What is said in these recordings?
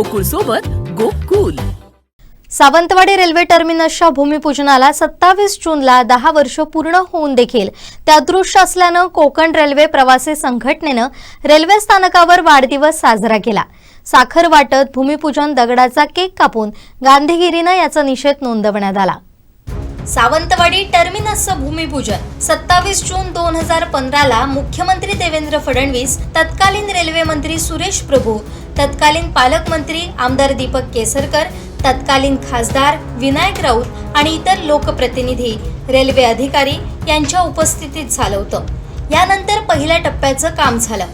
गोकुळ सोबत गोकुल. सावंतवाडी रेल्वे टर्मिनसच्या भूमिपूजनाला सत्तावीस जूनला दहा वर्ष पूर्ण होऊन देखील. ते अदृश्य असल्यानं कोकण रेल्वे प्रवासी संघटनेनं रेल्वे स्थानकावर वाढदिवस साजरा केला. साखर वाटत भूमिपूजन दगडाचा केक कापून गांधीगिरीनं याचा निषेध नोंदवण्यात आला. सावंतवाडी टर्मिनसचं भूमिपूजन सत्तावीस जून दोन हजार पंधराला मुख्यमंत्री देवेंद्र फडणवीस तत्कालीन रेल्वे मंत्री सुरेश प्रभू तत्कालीन पालकमंत्री आमदार दीपक केसरकर तत्कालीन खासदार विनायक राऊत आणि इतर लोकप्रतिनिधी रेल्वे अधिकारी यांच्या उपस्थितीत झालं होतं. यानंतर पहिल्या टप्प्याचं काम झालं.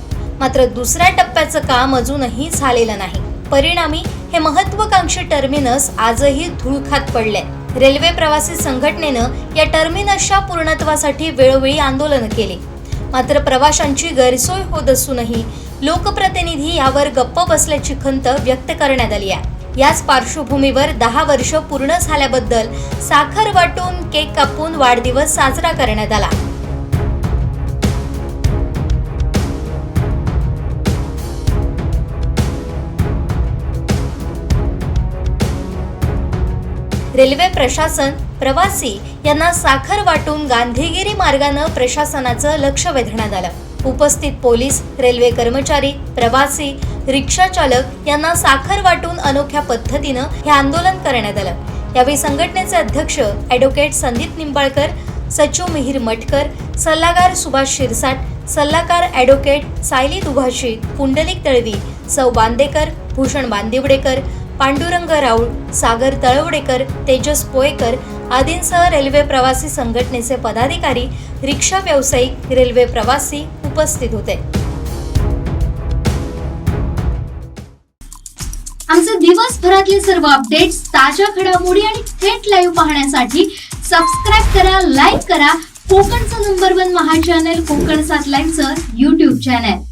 मात्र दुसऱ्या टप्प्याचं काम अजूनही झालेलं नाही. परिणामी हे महत्वाकांक्षी टर्मिनस आजही धुळखात पडले रेल्वे प्रवासी संघटनेनं या टर्मिनसच्या पूर्णत्वासाठी वेळोवेळी आंदोलन केले. मात्र प्रवाशांची गैरसोय होत असूनही लोकप्रतिनिधी यावर गप्प बसल्याची खंत व्यक्त करण्यात आली आहे. याच पार्श्वभूमीवर दहा वर्ष पूर्ण झाल्याबद्दल साखर वाटून केक कापून वाढदिवस साजरा करण्यात आला. रेल्वे प्रशासन प्रवासी यांना साखर वाटून गांधीगिरी मार्गानं प्रशासनाचं लक्ष वेधण्यात आलं. उपस्थित पोलीस रेल्वे कर्मचारी प्रवासी रिक्षा चालक यांना साखर वाटून अनोख्या पद्धतीनं हे आंदोलन करण्यात आलं. यावेळी संघटनेचे अध्यक्ष ॲडव्होकेट संदीप निंबाळकर सचिव मिहीर मटकर सल्लागार सुभाष शिरसाट सल्लागार ॲडव्होकेट सायली दुभाषी पुंडलिक तळवी सौ बांदेकर भूषण बांदिवडेकर पांडुरंग राऊळ सागर तळवडेकर तेजस पोयकर आदींसह रेल्वे प्रवासी संघटनेचे पदाधिकारी रिक्षा व्यावसायिक रेल्वे प्रवासी उपस्थित होते. आमचे दिवसभरातले सर्व अपडेट्स ताज्या घडामोडी आणि थेट लाईव्ह पाहण्यासाठी सबस्क्राईब करा लाईक करा. कोकणचं नंबर वन महा चॅनल कोकण सात लाईव्हचं युट्यूब चॅनल